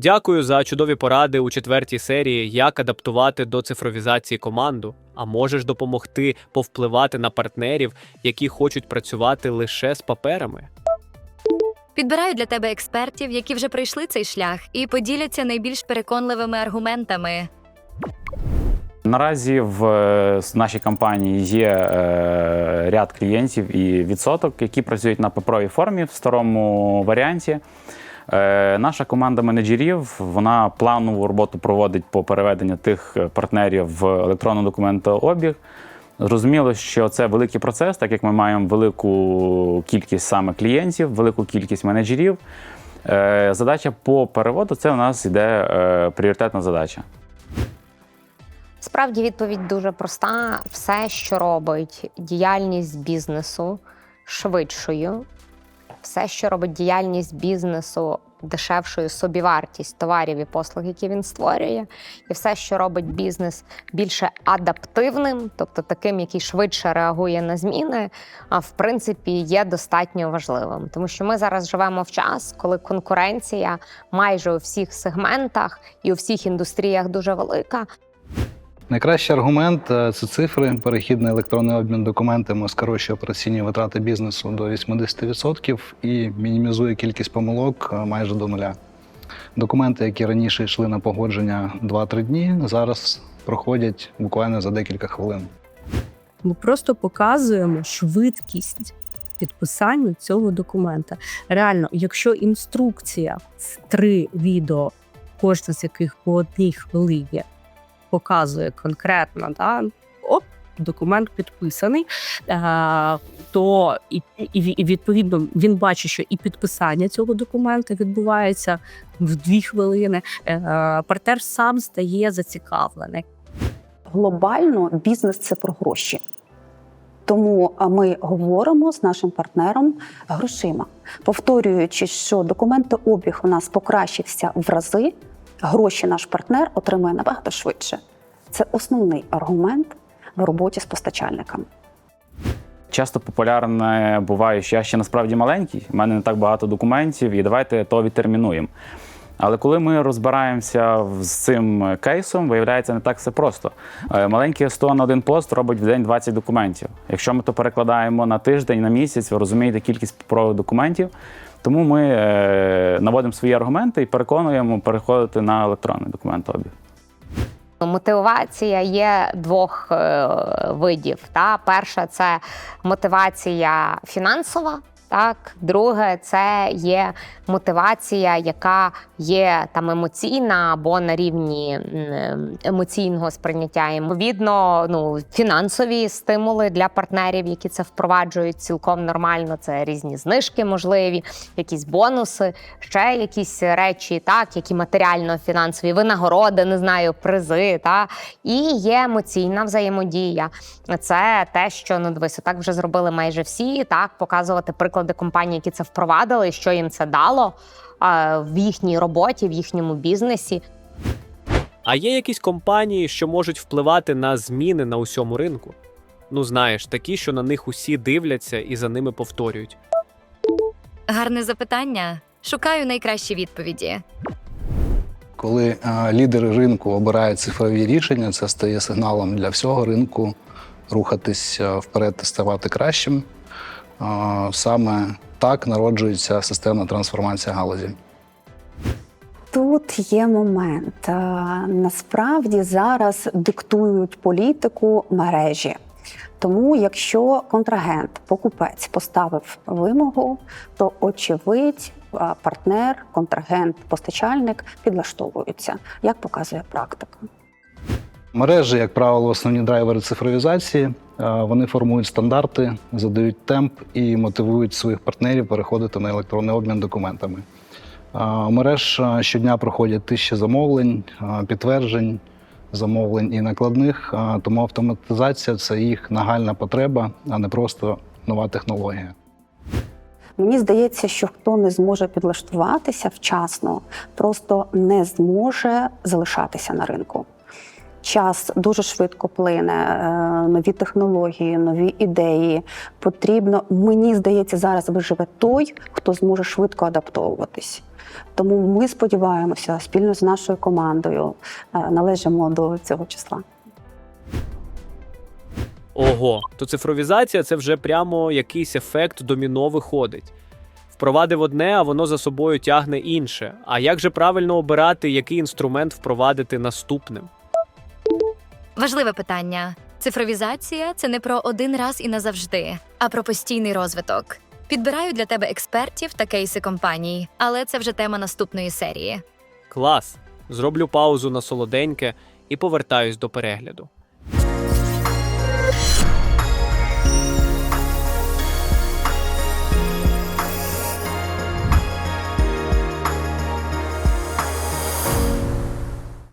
Дякую за чудові поради у четвертій серії, як адаптувати до цифровізації команду. А можеш допомогти повпливати на партнерів, які хочуть працювати лише з паперами. Підбираю для тебе експертів, які вже пройшли цей шлях, і поділяться найбільш переконливими аргументами. Наразі в е, нашій компанії є е, ряд клієнтів і відсоток, які працюють на паперовій формі в старому варіанті. Е, наша команда менеджерів вона планову роботу проводить по переведенню тих е, партнерів в електронний документообіг. Зрозуміло, що це великий процес, так як ми маємо велику кількість саме клієнтів, велику кількість менеджерів. Е, задача по переводу це у нас іде е, пріоритетна задача. Справді відповідь дуже проста. Все, що робить діяльність бізнесу швидшою, все, що робить діяльність бізнесу дешевшою собівартість товарів і послуг, які він створює, і все, що робить бізнес більше адаптивним, тобто таким, який швидше реагує на зміни, в принципі є достатньо важливим. Тому що ми зараз живемо в час, коли конкуренція майже у всіх сегментах і у всіх індустріях дуже велика. Найкращий аргумент е, це цифри. Перехід на електронний обмін документами скорочує операційні витрати бізнесу до 80% і мінімізує кількість помилок е, майже до нуля. Документи, які раніше йшли на погодження 2-3 дні, зараз проходять буквально за декілька хвилин. Ми просто показуємо швидкість підписання цього документа. Реально, якщо інструкція в три відео, кожне з яких по одній хвилині показує конкретно, да, оп, документ підписаний, е, то і, і, відповідно він бачить, що і підписання цього документа відбувається в дві хвилини. Е, партнер сам стає зацікавлений. глобально бізнес це про гроші. Тому ми говоримо з нашим партнером грошима, повторюючи, що документообіг у нас покращився в рази, гроші наш партнер отримує набагато швидше. Це основний аргумент в роботі з постачальниками. Часто популярне буває, що я ще насправді маленький, в мене не так багато документів, і давайте то відтермінуємо. Але коли ми розбираємося з цим кейсом, виявляється не так все просто. Е, Маленький СТО на один пост робить в день 20 документів. Якщо ми то перекладаємо на тиждень, на місяць, ви розумієте кількість паперових документів. Тому ми е, наводимо свої аргументи і переконуємо переходити на електронний документообіг. Мотивація є двох е, видів. Та? Перша це мотивація фінансова. Так, друге, це є мотивація, яка є там емоційна або на рівні емоційного сприйняття. Відповідно, ну фінансові стимули для партнерів, які це впроваджують цілком нормально. Це різні знижки, можливі, якісь бонуси, ще якісь речі, так, які матеріально-фінансові винагороди, не знаю, призи. Та і є емоційна взаємодія. Це те, що ну дивися, так вже зробили майже всі. Так, показувати приклади компаній, які це впровадили, що їм це дало а, в їхній роботі, в їхньому бізнесі. А є якісь компанії, що можуть впливати на зміни на усьому ринку? Ну знаєш, такі, що на них усі дивляться і за ними повторюють. Гарне запитання. Шукаю найкращі відповіді. Коли е, лідери ринку обирають цифрові рішення, це стає сигналом для всього ринку рухатись вперед і ставати кращим. Саме так народжується системна трансформація галузі. Тут є момент. Е, Насправді зараз диктують політику мережі. Тому, якщо контрагент, покупець поставив вимогу, то очевидь, е, партнер, контрагент, постачальник підлаштовуються, як показує практика. Мережі, як правило, основні драйвери цифровізації. Е, Вони формують стандарти, задають темп і мотивують своїх партнерів переходити на електронний обмін документами. Е, мереж е, щодня проходять тисячі замовлень, підтверджень, замовлень і накладних, тому автоматизація це їх нагальна потреба, а не просто нова технологія. Мені здається, що хто не зможе підлаштуватися вчасно, просто не зможе залишатися на ринку. Час дуже швидко плине, е, нові технології, нові ідеї. Потрібно, мені здається, зараз виживе той, хто зможе швидко адаптовуватись. Тому ми сподіваємося, спільно з нашою командою е, належимо до цього числа. Ого, то цифровізація це вже прямо якийсь ефект доміно виходить. Впровадив одне, а воно за собою тягне інше. А як же правильно обирати, який інструмент впровадити наступним? Важливе питання. Цифровізація це не про один раз і назавжди, а про постійний розвиток. Підбираю для тебе експертів та кейси компаній, але це вже тема наступної серії. Клас! Зроблю паузу на солоденьке і повертаюсь до перегляду.